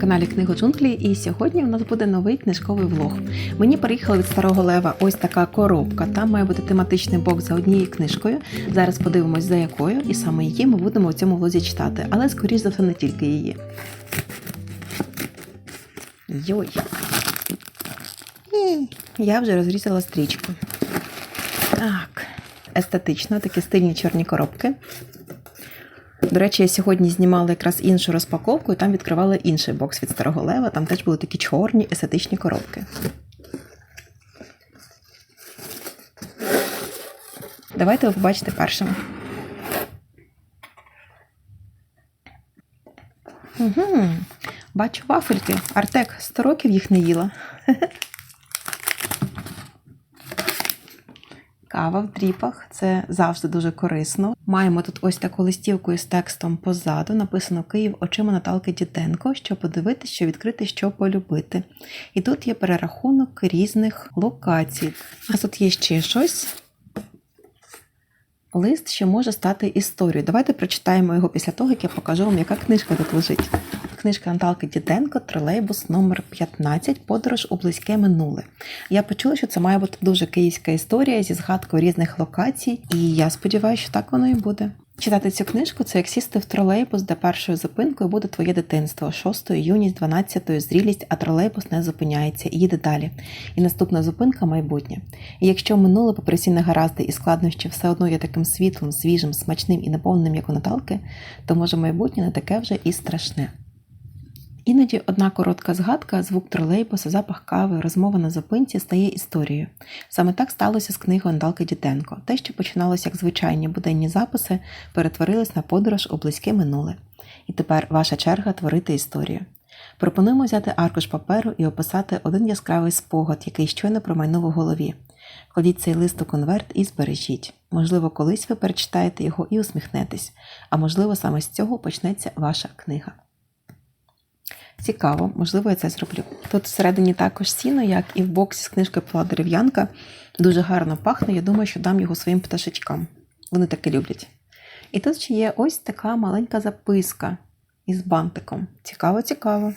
Каналі Книго Джунглі, і сьогодні у нас буде новий книжковий влог. Мені приїхала від старого лева ось така коробка. Там має бути тематичний бокс за однією книжкою. Зараз подивимось за якою, і саме її ми будемо у цьому влозі читати, але скоріш за все не тільки її. Йой. Я вже розрізала стрічку. Так, естетично, такі стильні чорні коробки. До речі, я сьогодні знімала якраз іншу розпаковку, і там відкривала інший бокс від старого лева. Там теж були такі чорні естетичні коробки. Давайте ви побачите першим. Угу. Бачу вафельки. Артек 100 років їх не їла. Кава в дріпах це завжди дуже корисно. Маємо тут ось таку листівку із текстом позаду. Написано Київ очима Наталки Діденко, що подивитись, що відкрити, що полюбити. І тут є перерахунок різних локацій. А тут є ще щось. Лист, що може стати історією. Давайте прочитаємо його після того, як я покажу вам, яка книжка тут лежить. Книжка Наталки Діденко, тролейбус номер 15 Подорож у близьке минуле. Я почула, що це має бути дуже київська історія зі згадкою різних локацій, і я сподіваюся, що так воно і буде. Читати цю книжку це як сісти в тролейбус, де першою зупинкою буде твоє дитинство, шостою, юність, 12 зрілість, а тролейбус не зупиняється і їде далі. І наступна зупинка майбутнє. І якщо минуле попри всі негаразди і складнощі все одно є таким світлим, свіжим, смачним і наповненим, як у Наталки, то може майбутнє не таке вже і страшне. Іноді одна коротка згадка, звук тролейбуса, запах кави, розмова на зупинці стає історією. Саме так сталося з книгою Андалки Діденко. Те, що починалося як звичайні буденні записи, перетворилось на подорож у близьке минуле. І тепер ваша черга творити історію. Пропонуємо взяти аркуш паперу і описати один яскравий спогад, який щойно промайнув у голові. Кладіть цей лист у конверт і збережіть. Можливо, колись ви перечитаєте його і усміхнетесь, а можливо, саме з цього почнеться ваша книга. Цікаво, можливо, я це зроблю. Тут всередині також сіно, як і в боксі з книжкою Павла Дерев'янка. Дуже гарно пахне. Я думаю, що дам його своїм пташечкам. Вони таке люблять. І тут ще є ось така маленька записка із бантиком. Цікаво, цікаво.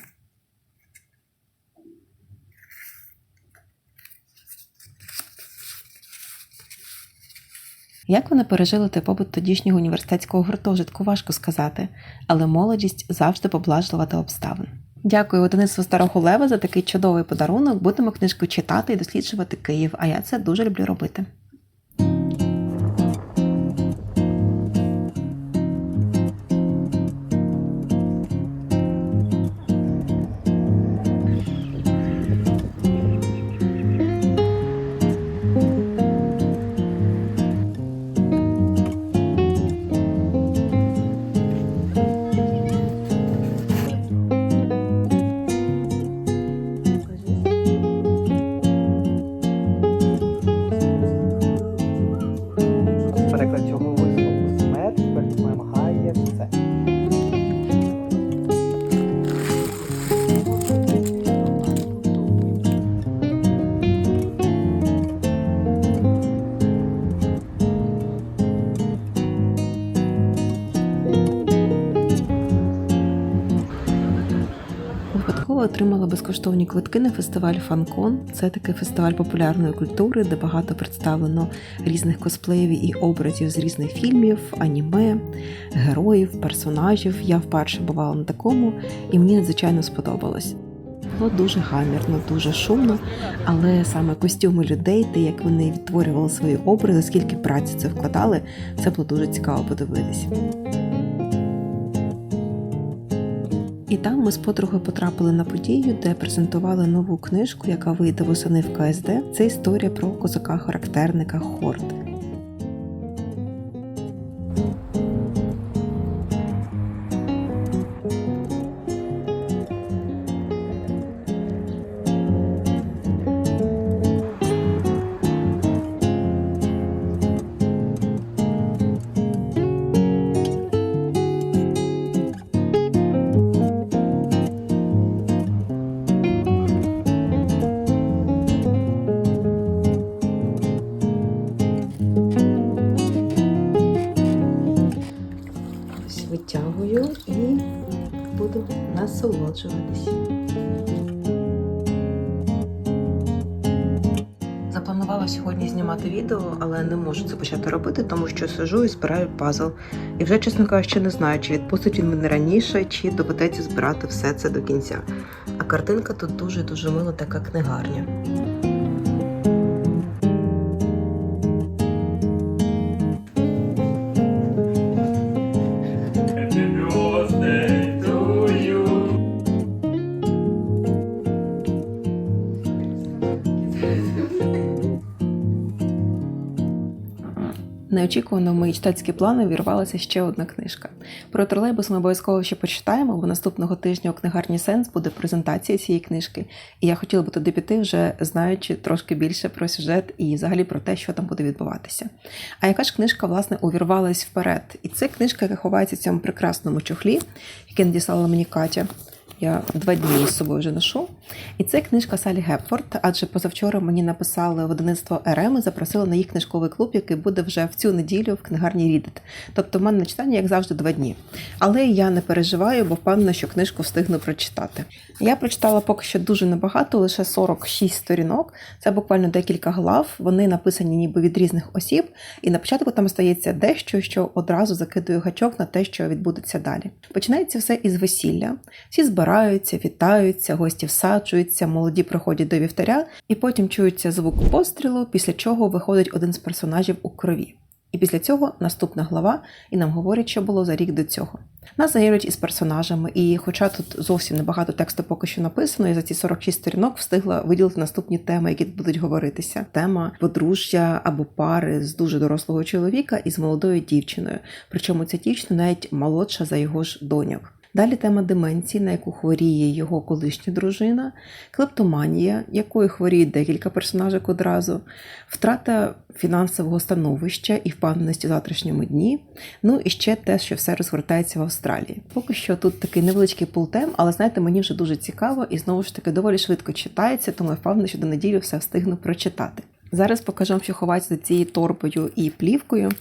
Як вони пережили той побут тодішнього університетського гуртожитку, важко сказати, але молодість завжди поблажлива до обставин. Дякую видавництву Староголева, за такий чудовий подарунок. Будемо книжку читати і досліджувати Київ, а я це дуже люблю робити. Отримала безкоштовні квитки на фестиваль Фанкон. Це такий фестиваль популярної культури, де багато представлено різних косплеїв і образів з різних фільмів, аніме, героїв, персонажів. Я вперше бувала на такому, і мені надзвичайно сподобалось. Було дуже гамірно, дуже шумно, але саме костюми людей, те, як вони відтворювали свої образи, скільки праці це вкладали, це було дуже цікаво подивитись. І там ми з подругою потрапили на подію, де презентували нову книжку, яка вийде восени в КСД. Це історія про козака-характерника Хорд. Запланувала сьогодні знімати відео, але не можу це почати робити, тому що сижу і збираю пазл. І вже, чесно кажучи, не знаю, чи відпустить він мене раніше, чи доведеться збирати все це до кінця. А картинка тут дуже-дуже мила, така книгарня. Неочікувано в мої читацькі плани вірвалася ще одна книжка. Про тролейбус ми обов'язково ще почитаємо, бо наступного тижня у книгарні Сенс буде презентація цієї книжки, і я хотіла би туди піти, вже знаючи трошки більше про сюжет і взагалі про те, що там буде відбуватися. А яка ж книжка, власне, увірвалась вперед? І це книжка, яка ховається в цьому прекрасному чохлі, який надіслала мені Катя. Я два дні з собою вже ношу. І це книжка Салі Гепфорд, адже позавчора мені написали видавництво РМ і запросили на їх книжковий клуб, який буде вже в цю неділю в книгарні Рідет. Тобто в мене на читання, як завжди, два дні. Але я не переживаю, бо впевнена, що книжку встигну прочитати. Я прочитала поки що дуже небагато, лише 46 сторінок. Це буквально декілька глав. Вони написані ніби від різних осіб. І на початку там стається дещо, що одразу закидує гачок на те, що відбудеться далі. Починається все із весілля. Всі збираються, вітаються, гості всаджуються, молоді приходять до вівтаря, і потім чується звук пострілу, після чого виходить один з персонажів у крові. І після цього наступна глава, і нам говорять, що було за рік до цього. Нас знайомлять із персонажами, і хоча тут зовсім небагато тексту поки що написано, я за ці 46 сторінок встигла виділити наступні теми, які будуть говоритися: тема подружжя або пари з дуже дорослого чоловіка і з молодою дівчиною. Причому ця дівчина навіть молодша за його ж доньок. Далі тема деменції, на яку хворіє його колишня дружина, клептоманія, якою хворіють декілька персонажів одразу, втрата фінансового становища і впевненості в завтрашньому дні. Ну і ще те, що все розгортається в Австралії. Поки що тут такий невеличкий пултем, але знаєте, мені вже дуже цікаво і знову ж таки доволі швидко читається, тому я впевнена, що до неділі все встигну прочитати. Зараз покажу вам, що ховається за цією торбою і плівкою.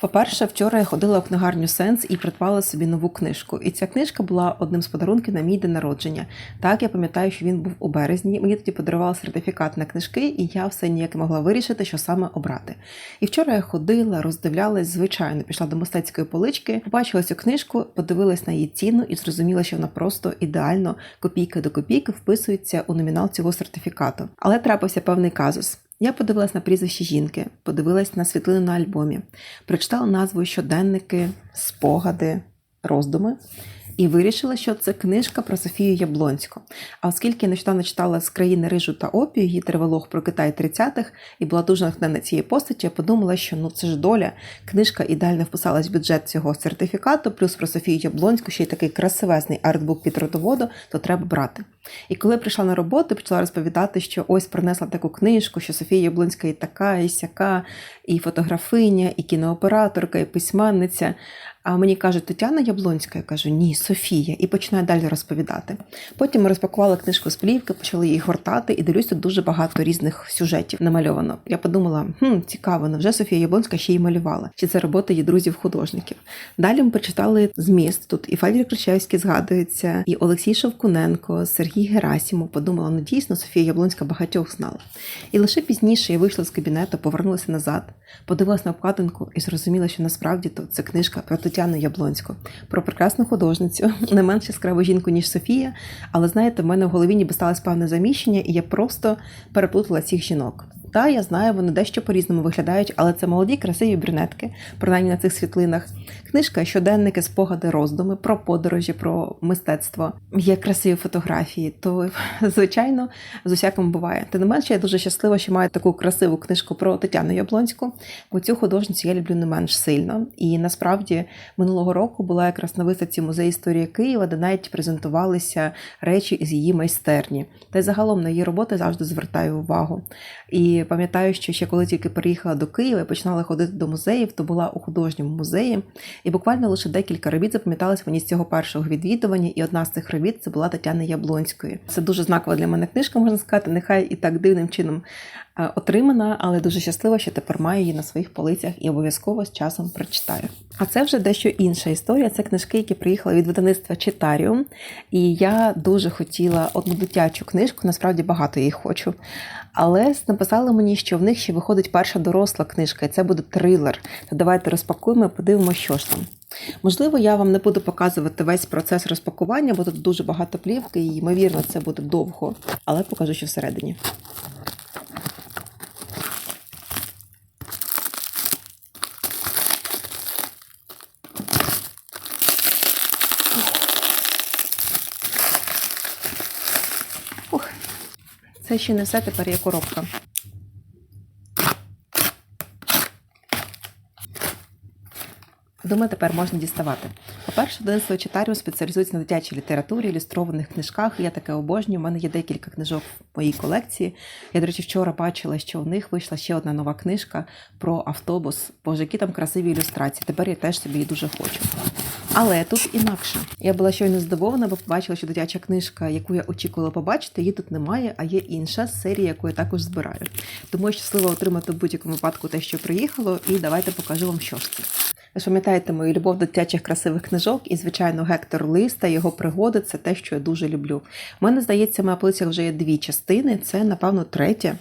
По-перше, вчора я ходила в книгарню Сенс і придбала собі нову книжку. І ця книжка була одним з подарунків на мій день народження. Так, я пам'ятаю, що він був у березні. Мені тоді подарували сертифікат на книжки, і я все ніяк могла вирішити, що саме обрати. І вчора я ходила, роздивлялась, звичайно, пішла до мистецької полички, побачила цю книжку, подивилась на її ціну і зрозуміла, що вона просто ідеально копійка до копійки вписується у номінал цього сертифікату. Але трапився певний казус. Я подивилась на прізвище жінки, подивилась на світлину на альбомі, прочитала назву щоденники, спогади, роздуми і вирішила, що це книжка про Софію Яблонську. А оскільки нещодавно читала з країни рижу та опію, її тривалог про Китай 30-х, і була дуже натхнена цієї постаті, я подумала, що ну це ж доля. Книжка ідеально вписалась в бюджет цього сертифікату, плюс про Софію Яблонську, ще й такий красивезний артбук від родоводу, то треба брати. І коли прийшла на роботу, почала розповідати, що ось принесла таку книжку, що Софія Яблонська і така, і сяка, і фотографиня, і кінооператорка, і письменниця. А мені каже Тетяна Яблонська, я кажу, ні, Софія, і починаю далі розповідати. Потім ми розпакували книжку з плівки, почали її гортати, і дивлюсь, тут дуже багато різних сюжетів намальовано. Я подумала, хм, цікаво, невже Софія Яблонська ще й малювала? Чи це робота її друзів-художників? Далі ми прочитали зміст. Тут і Федір Кричевський згадується, і Олексій Шовкуненко, Сергій Герасімов. Подумала, ну дійсно Софія Яблонська багатьох знала. І лише пізніше я вийшла з кабінету, повернулася назад, подивилась на обкладинку і зрозуміла, що насправді то це книжка про Тетяну Яблонську, про прекрасну художницю, не менш яскраву жінку, ніж Софія. Але знаєте, в мене в голові ніби сталося певне заміщення, і я просто переплутала цих жінок. Та я знаю, вони дещо по-різному виглядають, але це молоді, красиві брюнетки, принаймні на цих світлинах. Книжка, щоденники, спогади, роздуми про подорожі, про мистецтво. Є красиві фотографії. То звичайно з усяким буває. Тим не менше, я дуже щаслива, що маю таку красиву книжку про Тетяну Яблонську, бо цю художницю я люблю не менш сильно. І насправді минулого року була якраз на виставці музею історії Києва, де навіть презентувалися речі з її майстерні. Та й загалом на її роботи завжди звертаю увагу. І пам'ятаю, що ще коли тільки переїхала до Києва і починала ходити до музеїв, то була у художньому музеї, і буквально лише декілька робіт запам'яталися мені з цього першого відвідування. І одна з цих робіт це була Тетяни Яблонської. Це дуже знакова для мене книжка, можна сказати. Нехай і так дивним чином е, отримана, але дуже щаслива, що тепер маю її на своїх полицях і обов'язково з часом прочитаю. А це вже дещо інша історія. Це книжки, які приїхали від видавництва Читаріум. І я дуже хотіла одну дитячу книжку, насправді багато їх хочу. Але написали мені, що в них ще виходить перша доросла книжка, і це буде трилер. То давайте розпакуємо і подивимося, що ж там. Можливо, я вам не буду показувати весь процес розпакування, бо тут дуже багато плівки, і ймовірно, це буде довго, але покажу, що всередині. Це ще не все, тепер є коробка. Думаю, тепер можна діставати. По-перше, Денислав Читаріум спеціалізується на дитячій літературі, ілюстрованих книжках. Я таке обожнюю. У мене є декілька книжок в моїй колекції. Я, до речі, вчора бачила, що в них вийшла ще одна нова книжка про автобус. Боже, які там красиві ілюстрації. Тепер я теж собі її дуже хочу. Але тут інакше. Я була щойно здивована, бо побачила, що дитяча книжка, яку я очікувала побачити, її тут немає, а є інша з серії, яку я також збираю. Тому я щаслива отримати в будь-якому випадку те, що приїхало, і давайте покажу вам, що ж це. Ви ж пам'ятаєте мою любов до дитячих красивих книжок, і, звичайно, Гектор Лист та його пригоди це те, що я дуже люблю. У мене, здається, на полицях вже є дві частини, це, напевно, третя.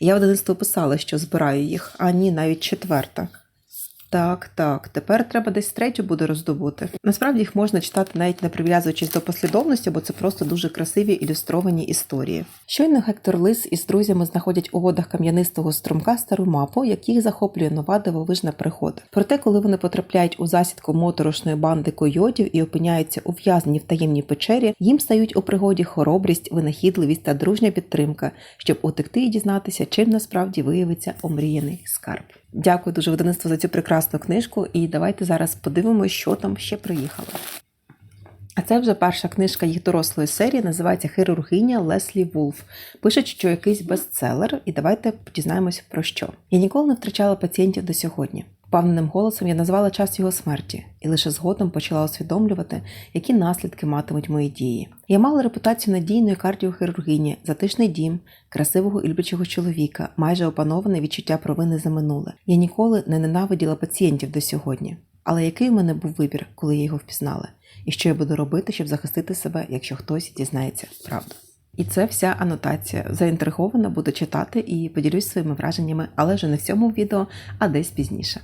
Я в дитинстві писала, що збираю їх, а ні, навіть четверта. Так, так, тепер треба десь третю буде роздобути. Насправді їх можна читати навіть не прив'язуючись до послідовності, бо це просто дуже красиві ілюстровані історії. Щойно Гектор Лис із друзями знаходять у водах кам'янистого струмка стару мапу, яких захоплює нова дивовижна пригода. Проте, коли вони потрапляють у засідку моторошної банди койотів і опиняються ув'язнені в таємній печері, їм стають у пригоді хоробрість, винахідливість та дружня підтримка, щоб утекти і дізнатися, чим насправді виявиться омріяний скарб. Дякую дуже видавництву за цю прекрасну книжку, і давайте зараз подивимося, що там ще приїхало. А це вже перша книжка їх дорослої серії, називається Хірургиня Леслі Вулф. Пишуть, що якийсь бестселер, і давайте дізнаємось про що. Я ніколи не втрачала пацієнтів до сьогодні. Впевненим голосом я назвала час його смерті і лише згодом почала усвідомлювати, які наслідки матимуть мої дії. Я мала репутацію надійної кардіохірургині, затишний дім, красивого і люблячого чоловіка, майже опановане відчуття провини за минуле. Я ніколи не ненавиділа пацієнтів до сьогодні. Але який у мене був вибір, коли я його впізнала? І що я буду робити, щоб захистити себе, якщо хтось дізнається правду? І це вся анотація. Заінтригована буду читати і поділюсь своїми враженнями, але вже не в цьому відео, а десь пізніше.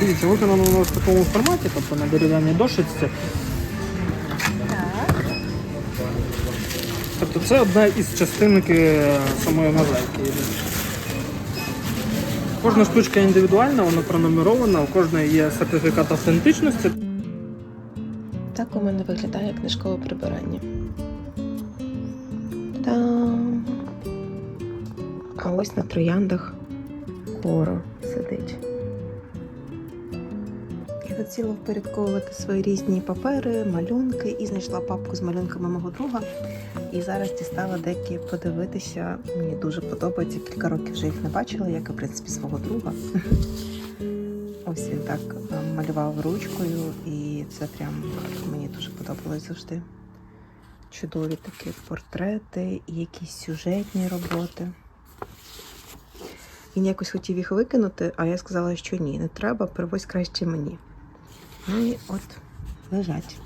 Дивіться, виконано воно в такому форматі, тобто на дерев'яній дошечці. Тобто це одна із частинок е, самої мозаїки. Кожна штучка індивідуальна, вона пронумерована, у кожної є сертифікат автентичності. Так у мене виглядає книжкове прибирання. Та-дам! А ось на трояндах коро сидить. Хотіла впорядковувати свої різні папери, малюнки і знайшла папку з малюнками мого друга. І зараз дістала деякі подивитися. Мені дуже подобається. Кілька років вже їх не бачила, як і в принципі свого друга. Ось він так е, малював ручкою, і це прям мені дуже подобалось завжди. Чудові такі портрети і якісь сюжетні роботи. Він якось хотів їх викинути, а я сказала, що ні, не треба, привозь краще мені. Ну і от лежать.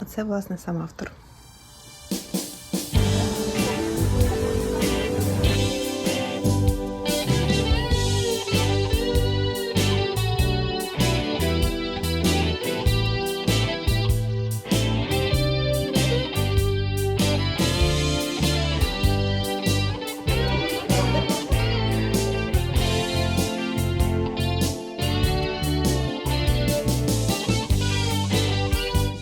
Оце, власне, сам автор.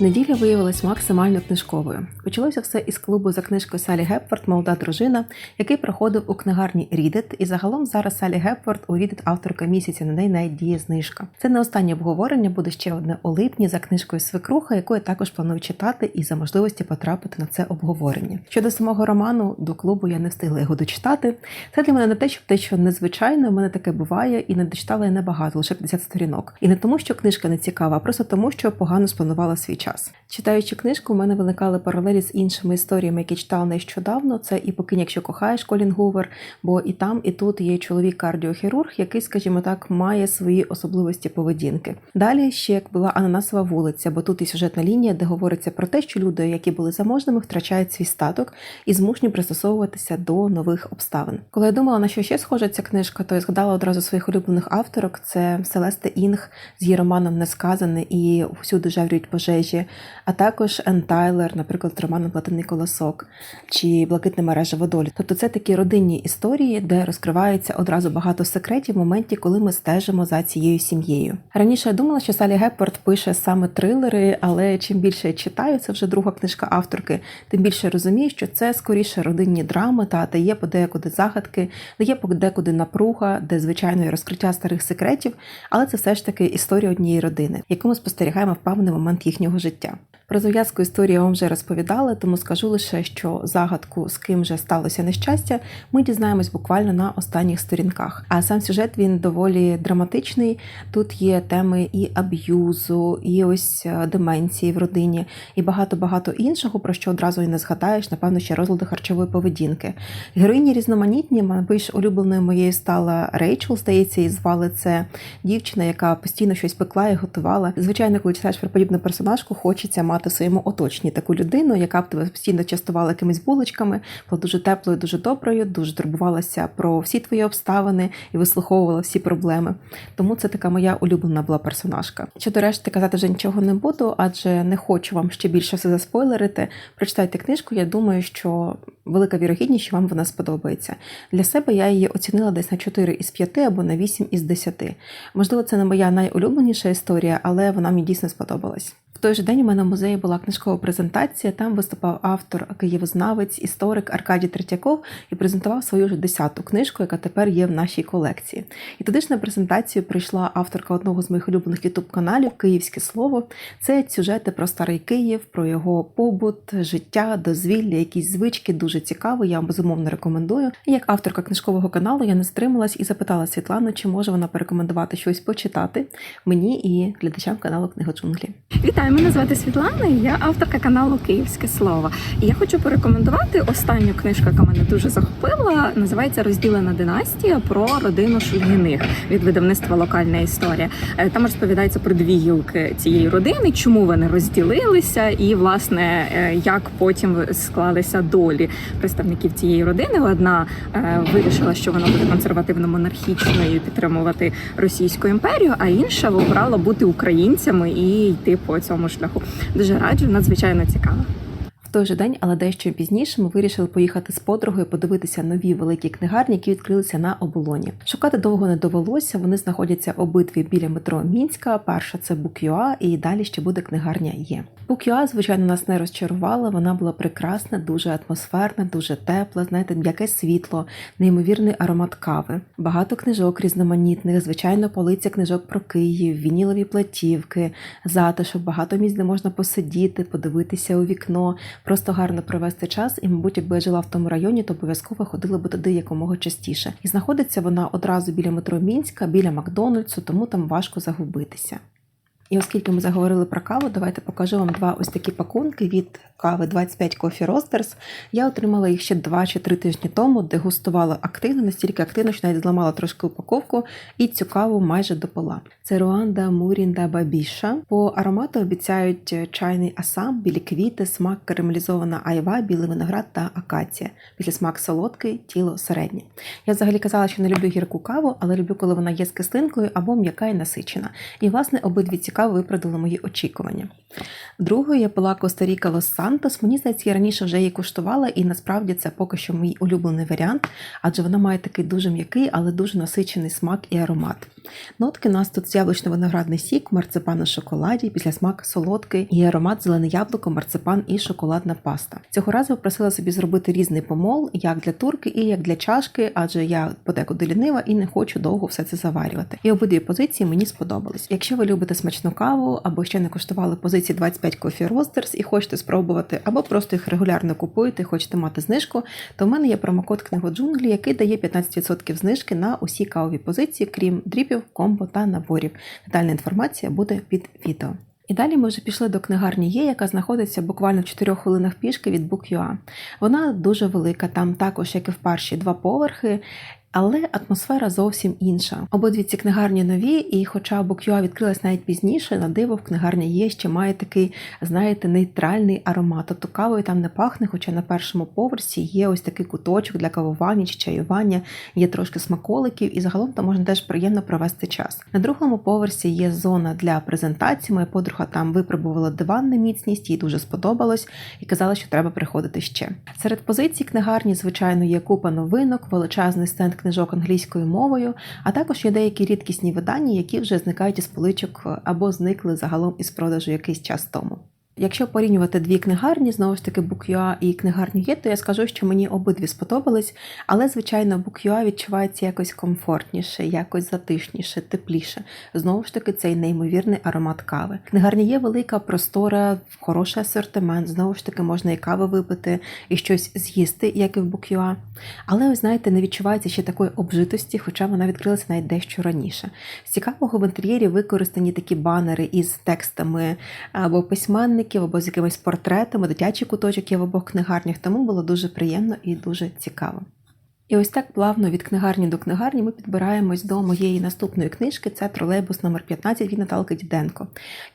Неділя виявилась максимально книжковою. Почалося все із клубу за книжкою Салі Гепфорд Молода дружина, який проходив у книгарні Рідет. І загалом зараз Салі Гепфорд у Рідет авторка місяця на неї навіть діє знижка. Це не останнє обговорення, буде ще одне у липні за книжкою Свекруха, яку я також планую читати і за можливості потрапити на це обговорення. Щодо самого роману, до клубу я не встигла його дочитати. Це для мене не те, щоб те, що незвичайно, в мене таке буває, і не дочитала я небагато, лише 50 сторінок. І не тому, що книжка не цікава, а просто тому, що погано спланувала свій час. Читаючи книжку, у мене виникали паралелі з іншими історіями, які читала нещодавно. Це і покинь, якщо кохаєш Колін Гувер, бо і там, і тут є чоловік кардіохірург, який, скажімо так, має свої особливості поведінки. Далі ще як була ананасова вулиця, бо тут і сюжетна лінія, де говориться про те, що люди, які були заможними, втрачають свій статок і змушені пристосовуватися до нових обставин. Коли я думала, на що ще схожа ця книжка, то я згадала одразу своїх улюблених авторок: це Селесте Інг з її романом Несказане і всюди жаврюють пожежі, а також Ен Тайлер, наприклад, з романом Платиний колосок чи Блакитне мережа водолі. Тобто це такі родинні історії, де розкривається одразу багато секретів в моменті, коли ми стежимо за цією сім'єю. Раніше я думала, що Салі Геппорт пише саме трилери, але чим більше я читаю, це вже друга книжка авторки, тим більше розумію, що це скоріше родинні драми, та де є подекуди загадки, де є подекуди напруга, де звичайно є розкриття старих секретів, але це все ж таки історія однієї родини, яку ми спостерігаємо в певний момент їхнього життя життя. Про зав'язку історії я вам вже розповідала, тому скажу лише, що загадку, з ким же сталося нещастя, ми дізнаємось буквально на останніх сторінках. А сам сюжет він доволі драматичний. Тут є теми і аб'юзу, і ось е, деменції в родині, і багато-багато іншого, про що одразу і не згадаєш, напевно, ще розлади харчової поведінки. Героїні різноманітні, більш улюбленою моєю стала Рейчел, здається, її звали це дівчина, яка постійно щось пекла і готувала. Звичайно, коли читаєш про подібну персонажку, хочеться мати в своєму оточенні таку людину, яка б тебе постійно частувала якимись булочками, була дуже теплою, дуже доброю, дуже турбувалася про всі твої обставини і вислуховувала всі проблеми. Тому це така моя улюблена була персонажка. Щодо решти казати вже нічого не буду, адже не хочу вам ще більше все заспойлерити. Прочитайте книжку. Я думаю, що велика вірогідність, що вам вона сподобається. Для себе я її оцінила десь на 4 із 5 або на 8 із 10. Можливо, це не моя найулюбленіша історія, але вона мені дійсно сподобалась. В той же день у мене в музеї була книжкова презентація. Там виступав автор, києвознавець, історик Аркадій Третьяков і презентував свою ж десяту книжку, яка тепер є в нашій колекції. І туди ж на презентацію прийшла авторка одного з моїх улюблених ютуб-каналів Київське слово. Це сюжети про старий Київ, про його побут, життя, дозвілля, якісь звички. Дуже цікаво. Я вам безумовно рекомендую. І як авторка книжкового каналу я не стрималась і запитала Світлану, чи може вона порекомендувати щось почитати мені і глядачам каналу Книга Джунглі. Вітаю, мене звати Світлана. і Я авторка каналу Київське Слово. І я хочу порекомендувати останню книжку, яка мене дуже захопила. Називається Розділена династія про родину Шульгіних від видавництва Локальна історія. Е, Там розповідається про дві гілки цієї родини, чому вони розділилися, і власне е, як потім склалися долі представників цієї родини. Одна е, вирішила, що вона буде консервативно-монархічною підтримувати Російську імперію, а інша обрала бути українцями і йти по цьому шляху. Дуже раджу, надзвичайно цікаво. Той же день, але дещо пізніше, ми вирішили поїхати з подругою подивитися нові великі книгарні, які відкрилися на оболоні. Шукати довго не довелося. Вони знаходяться обидві біля метро Мінська. Перша це Букюа, і далі ще буде книгарня Є. Букюа, звичайно, нас не розчарувала. Вона була прекрасна, дуже атмосферна, дуже тепла. Знаєте, м'яке світло, неймовірний аромат кави. Багато книжок різноманітних, звичайно, полиця книжок про Київ, вінілові платівки, затишок, багато місць, де можна посидіти, подивитися у вікно просто гарно провести час. І, мабуть, якби я жила в тому районі, то обов'язково ходила би туди якомога частіше. І знаходиться вона одразу біля метро Мінська, біля Макдональдсу, тому там важко загубитися. І оскільки ми заговорили про каву, давайте покажу вам два ось такі пакунки від кави 25 Coffee Roasters. Я отримала їх ще 2 чи 3 тижні тому, дегустувала активно, настільки активно, що навіть зламала трошки упаковку, і цю каву майже допила. Це Руанда Мурінда Бабіша. По аромату обіцяють чайний асам, білі квіти, смак карамелізована айва, білий виноград та акація. Після смак солодкий, тіло середнє. Я взагалі казала, що не люблю гірку каву, але люблю, коли вона є з кислинкою або м'яка і насичена. І власне обидві ці яка виправдала мої очікування. Другою я пила Коста-Ріка Лос Сантос. Мені здається, я раніше вже її куштувала, і насправді це поки що мій улюблений варіант, адже вона має такий дуже м'який, але дуже насичений смак і аромат. Нотки у нас тут яблучно-виноградний сік, марципан у шоколаді, після смак солодкий і аромат зелене яблуко, марципан і шоколадна паста. Цього разу просила собі зробити різний помол, як для турки і як для чашки, адже я подекуди лінива і не хочу довго все це заварювати. І обидві позиції мені сподобались. Якщо ви любите смачну каву або ще не куштували позиції 25 Coffee Roasters і хочете спробувати, або просто їх регулярно купуєте, і хочете мати знижку, то в мене є промокод книго джунглі, який дає 15% знижки на усі кавові позиції, крім дріпів, комбо та наборів. Детальна інформація буде під відео. І далі ми вже пішли до книгарні Є, яка знаходиться буквально в 4 хвилинах пішки від Book.ua. Вона дуже велика, там також, як і в перші, два поверхи. Але атмосфера зовсім інша. Обидві ці книгарні нові, і хоча Букюа відкрилась навіть пізніше, на диво в книгарні є ще має такий, знаєте, нейтральний аромат. Тобто кавою там не пахне, хоча на першому поверсі є ось такий куточок для кавування чи чаювання, є трошки смаколиків, і загалом там можна теж приємно провести час. На другому поверсі є зона для презентації. Моя подруга там випробувала диван на міцність, їй дуже сподобалось і казала, що треба приходити ще. Серед позицій книгарні, звичайно, є купа новинок, величезний стенд книжок англійською мовою, а також є деякі рідкісні видання, які вже зникають із поличок або зникли загалом із продажу якийсь час тому. Якщо порівнювати дві книгарні, знову ж таки Book.ua і книгарню є, то я скажу, що мені обидві сподобались, але, звичайно, Book.ua відчувається якось комфортніше, якось затишніше, тепліше. Знову ж таки, цей неймовірний аромат кави. Книгарня є велика, простора, хороший асортимент. Знову ж таки, можна і кави випити, і щось з'їсти, як і в Book.ua. Але, ось знаєте, не відчувається ще такої обжитості, хоча вона відкрилася навіть дещо раніше. З цікавого в інтер'єрі використані такі банери із текстами або письменників, або з якимись портретами, дитячий куточок є в обох книгарнях, тому було дуже приємно і дуже цікаво. І ось так плавно від книгарні до книгарні ми підбираємось до моєї наступної книжки. Це тролейбус номер 15 від Наталки Діденко.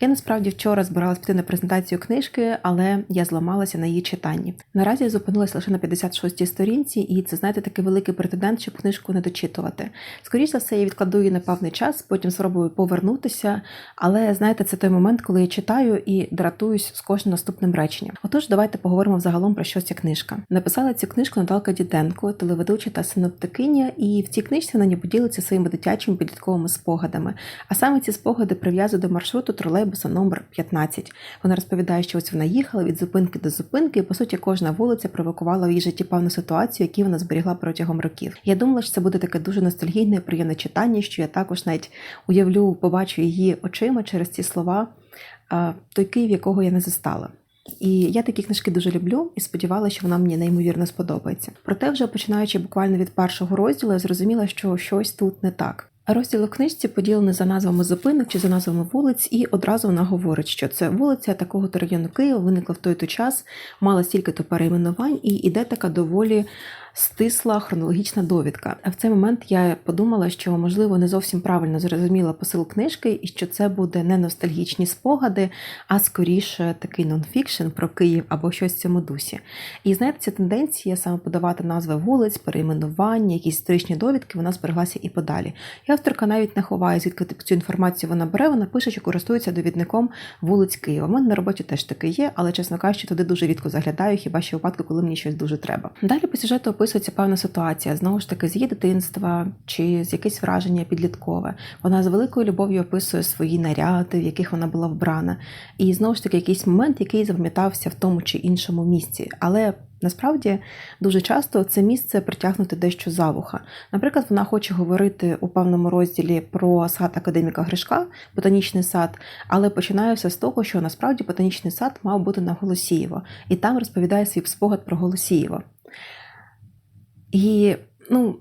Я насправді вчора збиралась піти на презентацію книжки, але я зламалася на її читанні. Наразі я зупинилася лише на 56-й сторінці, і це, знаєте, такий великий претендент, щоб книжку не дочитувати. Скоріше за все, я відкладу її на певний час, потім спробую повернутися. Але знаєте, це той момент, коли я читаю і дратуюсь з кожним наступним реченням. Отож, давайте поговоримо взагалом про що ця книжка. Написала цю книжку Наталка Діденко, телеведуча та синоптикиня, і в цій книжці вона не поділиться своїми дитячими підлітковими спогадами. А саме ці спогади прив'язує до маршруту тролейбуса номер 15. Вона розповідає, що ось вона їхала від зупинки до зупинки, і по суті кожна вулиця провокувала в її житті певну ситуацію, яку вона зберігла протягом років. Я думала, що це буде таке дуже ностальгійне приємне читання, що я також навіть уявлю, побачу її очима через ці слова, той Київ, якого я не застала. І я такі книжки дуже люблю і сподівалася, що вона мені неймовірно сподобається. Проте, вже починаючи буквально від першого розділу, я зрозуміла, що щось тут не так. Розділ у книжці поділений за назвами зупинок чи за назвами вулиць, і одразу вона говорить, що це вулиця такого то району Києва виникла в той то час, мала стільки-то перейменувань, і іде така доволі стисла хронологічна довідка. А в цей момент я подумала, що можливо не зовсім правильно зрозуміла посил книжки, і що це буде не ностальгічні спогади, а скоріше такий нонфікшн про Київ або щось в цьому дусі. І знаєте, ця тенденція саме подавати назви вулиць, перейменування, якісь історичні довідки, вона збереглася і подалі. І авторка навіть не ховає, звідки цю інформацію вона бере. Вона пише, що користується довідником вулиць Києва. У мене на роботі теж таке є, але чесно кажучи, туди дуже рідко заглядаю, хіба що випадку, коли мені щось дуже треба. Далі по сюжету описується певна ситуація, знову ж таки, з її дитинства чи з якесь враження підліткове. Вона з великою любов'ю описує свої наряди, в яких вона була вбрана. І знову ж таки, якийсь момент, який запам'ятався в тому чи іншому місці. Але Насправді дуже часто це місце притягнути дещо за вуха. Наприклад, вона хоче говорити у певному розділі про сад академіка Гришка, ботанічний сад, але починає з того, що насправді ботанічний сад мав бути на Голосієво, і там розповідає свій спогад про Голосієво. І, ну,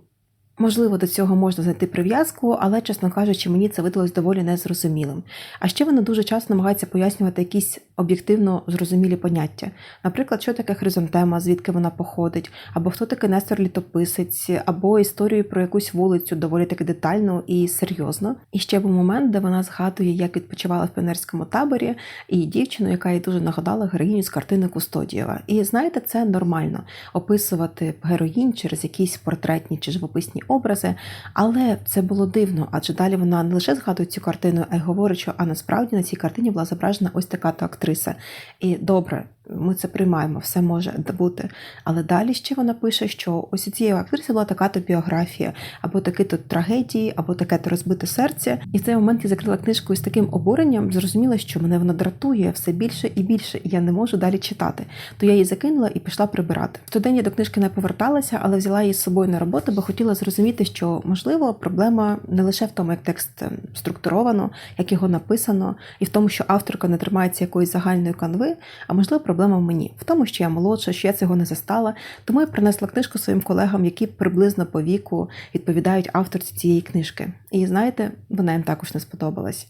можливо, до цього можна знайти прив'язку, але, чесно кажучи, мені це видалось доволі незрозумілим. А ще вона дуже часто намагається пояснювати якісь об'єктивно зрозумілі поняття. Наприклад, що таке хризантема, звідки вона походить, або хто такий Нестор Літописець, або історію про якусь вулицю доволі таки детально і серйозно. І ще був момент, де вона згадує, як відпочивала в піонерському таборі, і дівчину, яка їй дуже нагадала героїню з картини Кустодієва. І знаєте, це нормально описувати героїнь через якісь портретні чи живописні образи, але це було дивно, адже далі вона не лише згадує цю картину, а й говорить, що а насправді на цій картині була зображена ось така то актриса. І добре, ми це приймаємо, все може бути. Але далі ще вона пише, що ось у цієї актриси була така то біографія, або такі то трагедії, або таке то розбите серце. І в цей момент я закрила книжку з таким обуренням, зрозуміла, що мене вона дратує все більше і більше, і я не можу далі читати. То я її закинула і пішла прибирати. В той день я до книжки не поверталася, але взяла її з собою на роботу, бо хотіла зрозуміти, що можливо проблема не лише в тому, як текст ем, структуровано, як його написано, і в тому, що авторка не тримається якоїсь загальної канви, а можливо, проблема в мені, в тому, що я молодша, що я цього не застала. Тому я принесла книжку своїм колегам, які приблизно по віку відповідають авторці цієї книжки. І знаєте, вона їм також не сподобалась.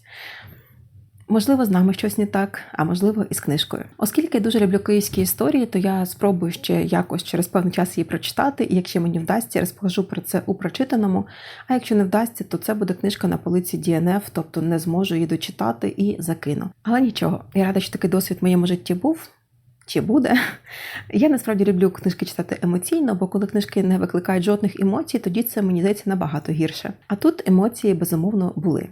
Можливо, з нами щось не так, а можливо, і з книжкою. Оскільки я дуже люблю київські історії, то я спробую ще якось через певний час її прочитати, і якщо мені вдасться, розкажу про це у прочитаному. А якщо не вдасться, то це буде книжка на полиці DNF, тобто не зможу її дочитати і закину. Але нічого, я рада, що такий досвід в моєму житті був. Чи буде? Я насправді люблю книжки читати емоційно, бо коли книжки не викликають жодних емоцій, тоді це мені здається набагато гірше. А тут емоції безумовно були.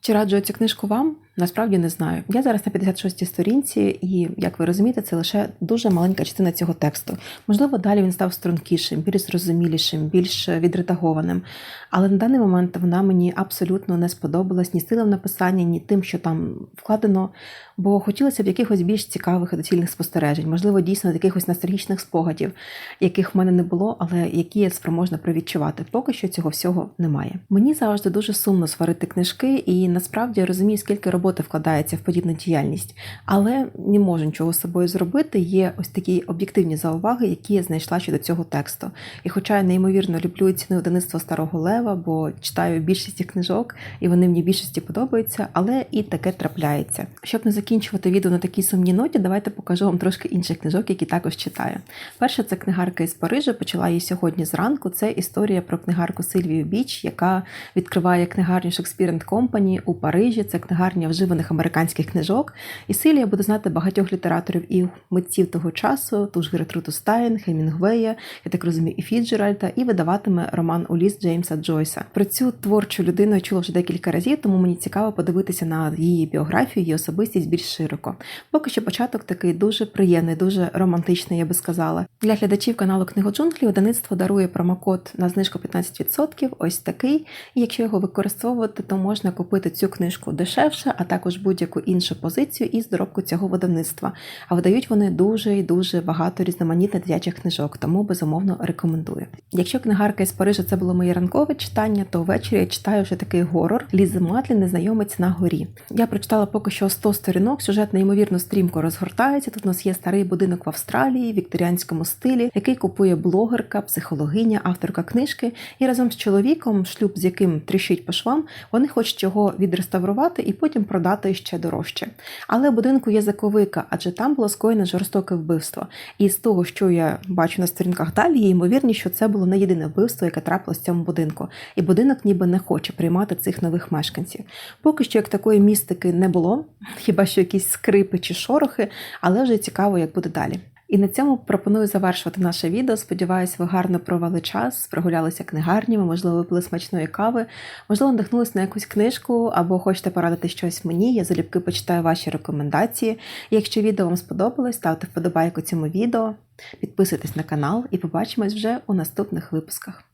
Чи раджу цю книжку вам? Насправді не знаю. Я зараз на 56-й сторінці, і як ви розумієте, це лише дуже маленька частина цього тексту. Можливо, далі він став стрункішим, більш зрозумілішим, більш відредагованим. Але на даний момент вона мені абсолютно не сподобалась ні стилем написання, ні тим, що там вкладено. Бо хотілося б якихось більш цікавих і доцільних спостережень, можливо, дійсно якихось ностальгічних спогадів, яких в мене не було, але які я спроможна провідчувати. Поки що цього всього немає. Мені завжди дуже сумно сварити книжки, і насправді я розумію, скільки роботи вкладається в подібну діяльність, але не можу нічого з собою зробити. Є ось такі об'єктивні зауваги, які я знайшла щодо цього тексту. І хоча я неймовірно люблю і ціную одиництво старого лева, бо читаю більшість книжок, і вони мені більшості подобаються, але і таке трапляється. Щоб не закінчувати відео на такій сумній ноті, давайте покажу вам трошки інших книжок, які також читаю. Перша це книгарка із Парижа. Почала її сьогодні зранку. Це історія про книгарку Сильвію Біч, яка відкриває книгарню Shakespeare Company у Парижі. Це книгарня вживаних американських книжок. І Силія буде знати багатьох літераторів і митців того часу, ту ж Геретруту Стайн, Хемінгвея, я так розумію, і Фіджеральда, і видаватиме роман Уліс Джеймса Джойса. Про цю творчу людину я чула вже декілька разів, тому мені цікаво подивитися на її біографію, її особистість більш широко. Поки що початок такий дуже приємний, дуже романтичний, я би сказала. Для глядачів каналу Книгоджунглі одиництво дарує промокод на знижку 15%, ось такий. І якщо його використовувати, то можна купити цю книжку дешевше, а також будь-яку іншу позицію із доробку цього видавництва. А видають вони дуже і дуже багато різноманітних дитячих книжок, тому безумовно рекомендую. Якщо книгарка із Парижа це було моє ранкове читання, то ввечері я читаю вже такий горор Лізи Матлі Незнайомець на горі. Я прочитала поки що 100 сторінок. Сюжет неймовірно стрімко розгортається. Тут у нас є старий будинок в Австралії, в вікторіанському стилі, який купує блогерка, психологиня, авторка книжки, і разом з чоловіком, шлюб з яким тріщить по швам, вони хочуть його відреставрувати і потім продати ще дорожче. Але будинку є заковика, адже там було скоєне жорстоке вбивство. І з того, що я бачу на сторінках далі, є ймовірність, що це було не єдине вбивство, яке трапилось в цьому будинку. І будинок ніби не хоче приймати цих нових мешканців. Поки що як такої містики не було, хіба що якісь скрипи чи шорохи, але вже цікаво, як буде далі. І на цьому пропоную завершувати наше відео. Сподіваюсь, ви гарно провели час, прогулялися книгарнями, можливо, випили смачної кави, можливо, надихнулися на якусь книжку або хочете порадити щось мені. Я залюбки почитаю ваші рекомендації. І якщо відео вам сподобалось, ставте вподобайку цьому відео, підписуйтесь на канал і побачимось вже у наступних випусках.